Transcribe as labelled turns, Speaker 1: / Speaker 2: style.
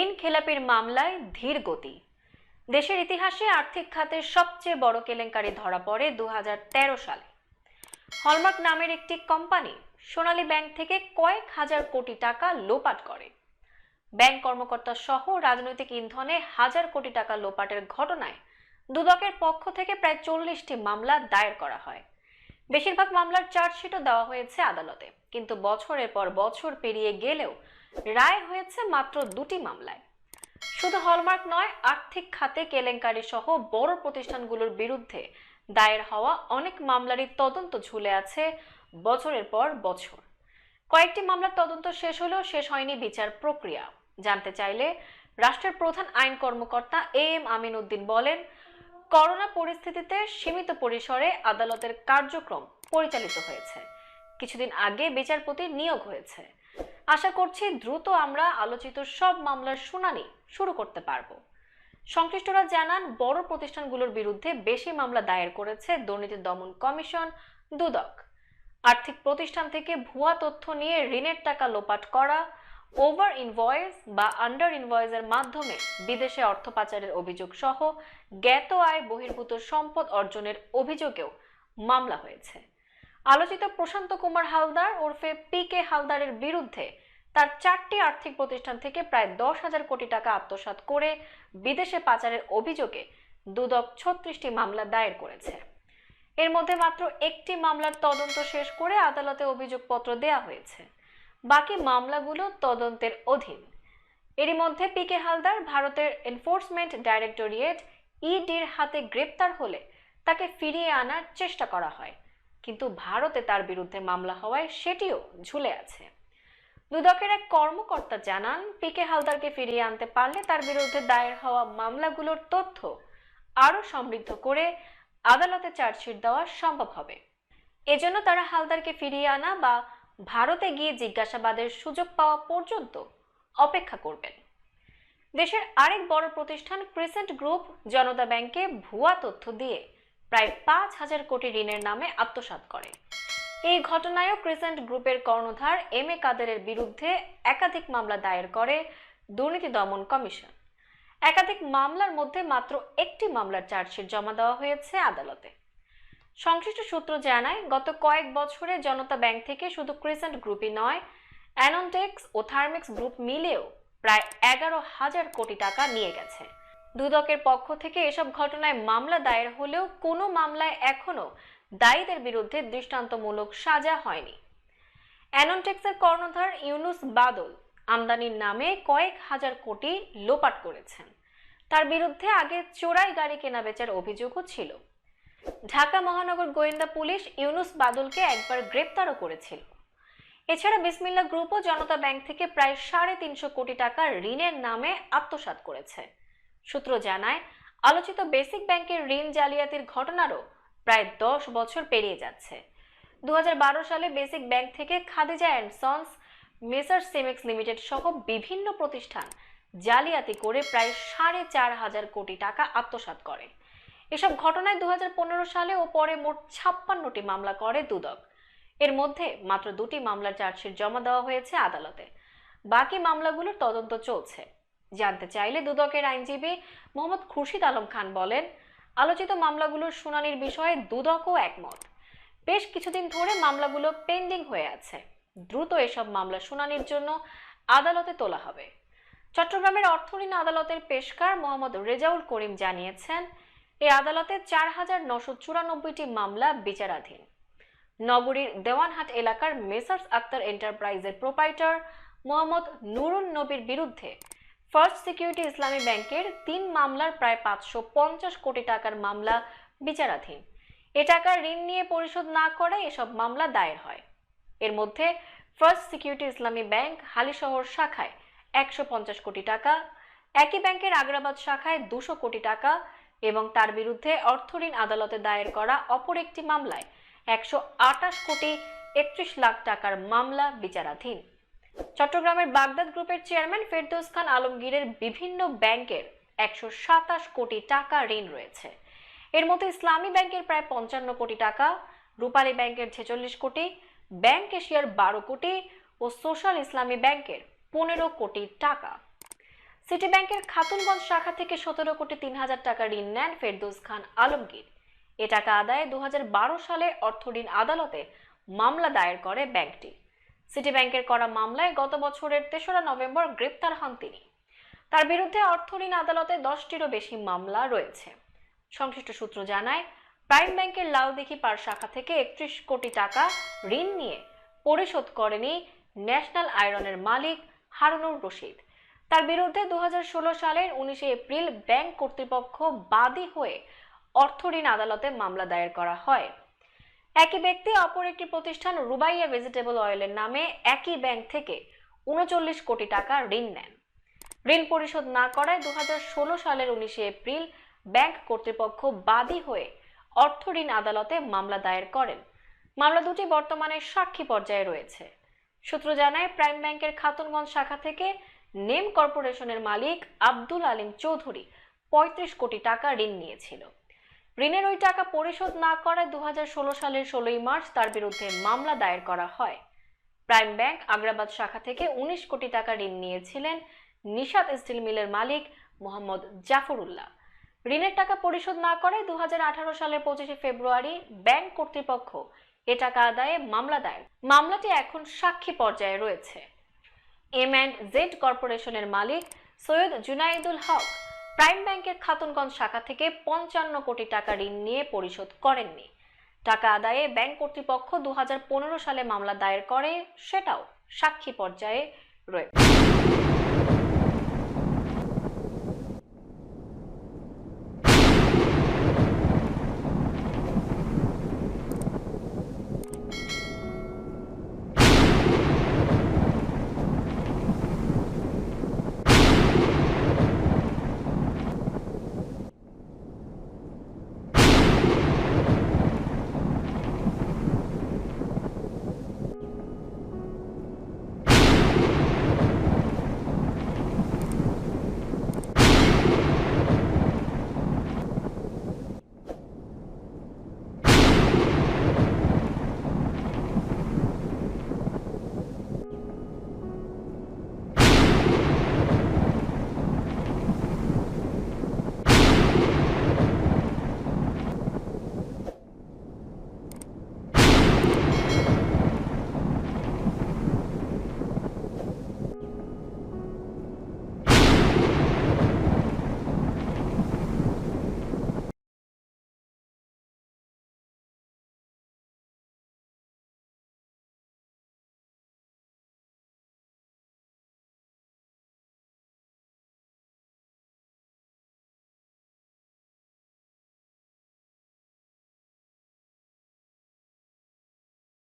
Speaker 1: ঋণ খেলাপির মামলায় ধীর গতি। দেশের ইতিহাসে আর্থিক খাতের সবচেয়ে বড় কেলেঙ্কারি ধরা পড়ে দু সালে। হলমার্ক নামের একটি কোম্পানি সোনালী ব্যাংক থেকে কয়েক হাজার কোটি টাকা লোপাট করে। ব্যাংক কর্মকর্তা সহ রাজনৈতিক ইন্ধনে হাজার কোটি টাকা লোপাটের ঘটনায় দুদকের পক্ষ থেকে প্রায় চল্লিশটি মামলা দায়ের করা হয়। বেশিরভাগ মামলার চার্জশিটও দেওয়া হয়েছে আদালতে, কিন্তু বছরের পর বছর পেরিয়ে গেলেও রায় হয়েছে মাত্র দুটি মামলায়। শুধু হলমার্ক নয়, আর্থিক খাতে কেলেঙ্কারি সহ বড় প্রতিষ্ঠানগুলোর বিরুদ্ধে দায়ের হওয়া অনেক মামলারই তদন্ত ঝুলে আছে বছরের পর বছর। কয়েকটি মামলার তদন্ত শেষ হলেও শেষ হয়নি বিচার প্রক্রিয়া। জানতে চাইলে রাষ্ট্রের প্রধান আইন কর্মকর্তা এ এম আমিন উদ্দিন বলেন, করোনা পরিস্থিতিতে সীমিত পরিসরে আদালতের কার্যক্রম পরিচালিত হয়েছে। কিছুদিন আগে বিচারপতি নিয়োগ হয়েছে। আশা করছি দ্রুত আমরা আলোচিত সব মামলার শুনানি শুরু করতে পারব। সংশ্লিষ্টরা জানান, বড় প্রতিষ্ঠানগুলোর বিরুদ্ধে বেশি মামলা দায়ের করেছে দুর্নীতি দমন কমিশন, দুদক। আর্থিক প্রতিষ্ঠান থেকে ভুয়া তথ্য নিয়ে ঋণের টাকা লোপাট করা, ওভার ইনভয়েস বা আন্ডার ইনভয়েসের মাধ্যমে বিদেশে অর্থ পাচারের অভিযোগ সহ জ্ঞাত আয় বহির্ভূত সম্পদ অর্জনের অভিযোগেও মামলা হয়েছে। আলোচিত প্রশান্ত কুমার হালদার ওরফে পি কে হালদারের বিরুদ্ধে তার চারটি আর্থিক প্রতিষ্ঠান থেকে প্রায় দশ হাজার কোটি টাকা আত্মসাৎ করে বিদেশে পাচারের অভিযোগে দুদক ছত্রিশটি মামলা দায়ের করেছে। এর মধ্যে মাত্র একটি মামলার তদন্ত শেষ করে আদালতে অভিযোগপত্র দেয়া হয়েছে। বাকি মামলাগুলো তদন্তের অধীন। এরই মধ্যে পি কে হালদার ভারতের এনফোর্সমেন্ট ডাইরেক্টরিয়েট ইডির হাতে গ্রেপ্তার হলে তাকে ফিরিয়ে আনার চেষ্টা করা হয়। কিন্তু ভারতে তার বিরুদ্ধে মামলা হওয়ায় সেটিও ঝুলে আছে। দুদকের এক কর্মকর্তা জানান পি কে হালদারকে ফিরিয়ে আনতে পারলে তার বিরুদ্ধে দায়ের হওয়া মামলাগুলোর তথ্য আরও সমৃদ্ধ করে আদালতে চার্জশিট দেওয়া সম্ভব হবে। এজন্য তারা হালদারকে ফিরিয়ে আনা বা ভারতে গিয়ে জিজ্ঞাসাবাদের সুযোগ পাওয়া পর্যন্ত অপেক্ষা করবেন। দেশের আরেক বড় প্রতিষ্ঠান, ক্রিসেন্ট গ্রুপ, জনতা ব্যাংকে ভুয়া তথ্য দিয়ে প্রায় পাঁচ হাজার কোটি ঋণের নামে আত্মসাৎ করে। এই ঘটনায়ও ক্রিসেন্ট গ্রুপের কর্ণধার এম এ কাদেরের বিরুদ্ধে একাধিক মামলা দায়ের করে দুর্নীতি দমন কমিশন। একাধিক মামলার মধ্যে মাত্র একটি মামলার চার্জশিট জমা দেওয়া হয়েছে আদালতে। সংশ্লিষ্ট সূত্র জানায়, গত কয়েক বছরে জনতা ব্যাংক থেকে শুধু ক্রিসেন্ট গ্রুপই নয়, অ্যানন্টেক্স ও থার্মিক্স গ্রুপ মিলেও প্রায় এগারো হাজার কোটি টাকা নিয়ে গেছে। দুদকের পক্ষ থেকে এসব ঘটনায় মামলা দায়ের হলেও কোনো মামলায় এখনও দায়ীদের বিরুদ্ধে দৃষ্টান্তমূলক সাজা হয়নি। অ্যানন্টেক্সের কর্ণধার ইউনুস বাদল আমদানির নামে কয়েক হাজার কোটি লোপাট করেছেন। তার বিরুদ্ধে আগে চোরাই গাড়ি কেনা বেচার অভিযোগও ছিল। ঢাকা মহানগর গোয়েন্দা পুলিশ ইউনুস বাদলকে একবার গ্রেপ্তারও করেছিল। এছাড়া বিসমিল্লা গ্রুপও জনতা ব্যাংক থেকে প্রায় সাড়ে তিনশো কোটি টাকা ঋণের নামে আত্মসাৎ করেছে। সূত্র জানায়, আলোচিত বেসিক ব্যাংকের ঋণ জালিয়াতির ঘটনারও প্রায় দশ বছর পেরিয়ে যাচ্ছে। দু হাজার বারো সালে বেসিক ব্যাংক থেকে Khadija and sons Messrs Simex limited সহ বিভিন্ন প্রতিষ্ঠান জালিয়াতি করে প্রায় সাড়ে চার হাজার কোটি টাকা আত্মসাৎ করে। এসব ঘটনায় দু হাজার পনেরো সালে ও পরে মোট ছাপ্পান্নটি মামলা করে দুদক। এর মধ্যে মাত্র দুটি মামলার চার্জশিট জমা দেওয়া হয়েছে আদালতে। বাকি মামলাগুলোর তদন্ত চলছে। জানতে চাইলে দুদকের আইনজীবী মোহাম্মদ খুরশিদ আলম খান বলেন, আলোচিত মামলাগুলোর শুনানির বিষয়ে দুদকও একমত। বেশ কিছুদিন ধরে মামলাগুলো পেন্ডিং হয়ে আছে। দ্রুত এসব মামলা শুনানির জন্য আদালতে তোলা হবে। চট্টগ্রামের অর্থঋণ আদালতের পেশকার মোহাম্মদ রেজাউল করিম জানিয়েছেন এই আদালতে চার হাজার নশো চুরানব্বইটি মামলা বিচারাধীন। নগরীর দেওয়ানহাট এলাকার মেসার্স আক্তার এন্টারপ্রাইজের প্রোপাইটার মোহাম্মদ নুরুন নবীর বিরুদ্ধে ফার্স্ট সিকিউরিটি ইসলামী ব্যাংকের তিন মামলার প্রায় পাঁচশো পঞ্চাশ কোটি টাকার মামলা বিচারাধীন। এ টাকা ঋণ নিয়ে পরিশোধ না করে এসব মামলা দায়ের হয়। এর মধ্যে first security Islami bank Halishahar শাখায় একশো পঞ্চাশ কোটি টাকা, একই ব্যাংকের আগ্রাবাদ শাখায় দুশো কোটি টাকা এবং তার বিরুদ্ধে অর্থঋণ আদালতে দায়ের করা অপর একটি মামলায় একশো আটাশ কোটি একত্রিশ লাখ টাকার মামলা বিচারাধীন। চট্টগ্রামের বাগদাদ গ্রুপের চেয়ারম্যান ফেরদৌস খান আলমগীরের বিভিন্ন ব্যাংকের একশো সাতাশ কোটি টাকা ঋণ রয়েছে। এর মধ্যে ইসলামী ব্যাংকের প্রায় পঞ্চান্ন কোটি টাকা, রূপালী ব্যাংকের ছেচল্লিশ কোটি, ব্যাংক এশিয়ার বারো কোটি ও সোশ্যাল ইসলামী ব্যাংকের পনেরো কোটি টাকা। সিটি ব্যাংকের খাতুনগঞ্জ শাখা থেকে সতেরো কোটি তিন হাজার টাকা ঋণ নেন ফেরদৌস খান আলমগীর। এ টাকা আদায়ে দু হাজার বারো সালে অর্থ ঋণ আদালতে মামলা দায়ের করে ব্যাংকটি। সিটি ব্যাংকের করা মামলায় গত বছরের তেসরা নভেম্বর গ্রেপ্তার হন তিনি। তার বিরুদ্ধে অর্থঋণ আদালতে দশটিরও বেশি মামলা রয়েছে। সংশ্লিষ্ট সূত্র জানায়, প্রাইম ব্যাংকের লালদিঘি পার শাখা থেকে একত্রিশ কোটি টাকা ঋণ নিয়ে পরিশোধ করেনি ন্যাশনাল আয়রনের মালিক হারুনুর রশিদ। তার বিরুদ্ধে দু হাজার ষোলো সালের উনিশে এপ্রিল ব্যাংক কর্তৃপক্ষ বাদী হয়ে অর্থঋণ আদালতে মামলা দায়ের করা হয়। একই ব্যক্তি, অপর একটি প্রতিষ্ঠান রুবাইয়া ভেজিটেবল অয়েলের নামে একই ব্যাংক থেকে উনচল্লিশ কোটি টাকা ঋণ নেন। ঋণ পরিশোধ না করায় দু হাজার ষোলো সালের উনিশে এপ্রিল ব্যাংক কর্তৃপক্ষ বাদী হয়ে অর্থ ঋণ আদালতে মামলা দায়ের করেন। মামলা দুটি বর্তমানে সাক্ষী পর্যায়ে রয়েছে। সূত্র জানায়, প্রাইম ব্যাংকের খাতুনগঞ্জ শাখা থেকে নেম কর্পোরেশনের মালিক আব্দুল আলিম চৌধুরী পঁয়ত্রিশ কোটি টাকা ঋণ নিয়েছিল। ঋণের ওই টাকা পরিশোধ না করায় দু সালের ষোলোই মার্চ তার বিরুদ্ধে মামলা দায়ের করা হয়। প্রাইম ব্যাংক আগ্রাবাদ শাখা থেকে উনিশ কোটি টাকা ঋণ নিয়েছিলেন নিশাদ স্টিল মিলের মালিক মোহাম্মদ জাফরুল্লাহ। ঋণের টাকা পরিশোধ না করে দু সালের পঁচিশে ফেব্রুয়ারি ব্যাংক কর্তৃপক্ষ এ টাকা আদায়ে মামলা দায়ের। মামলাটি এখন সাক্ষী পর্যায়ে রয়েছে। এম অ্যান্ড জেড কর্পোরেশনের মালিক সৈয়দ জুনাইদুল হক প্রাইম ব্যাংকের খাতুনগঞ্জ শাখা থেকে পঞ্চান্ন কোটি টাকা ঋণ নিয়ে পরিশোধ করেননি। টাকা আদায়ে ব্যাংক কর্তৃপক্ষ দু হাজার পনেরো সালে মামলা দায়ের করে, সেটাও সাক্ষী পর্যায়ে রয়েছে।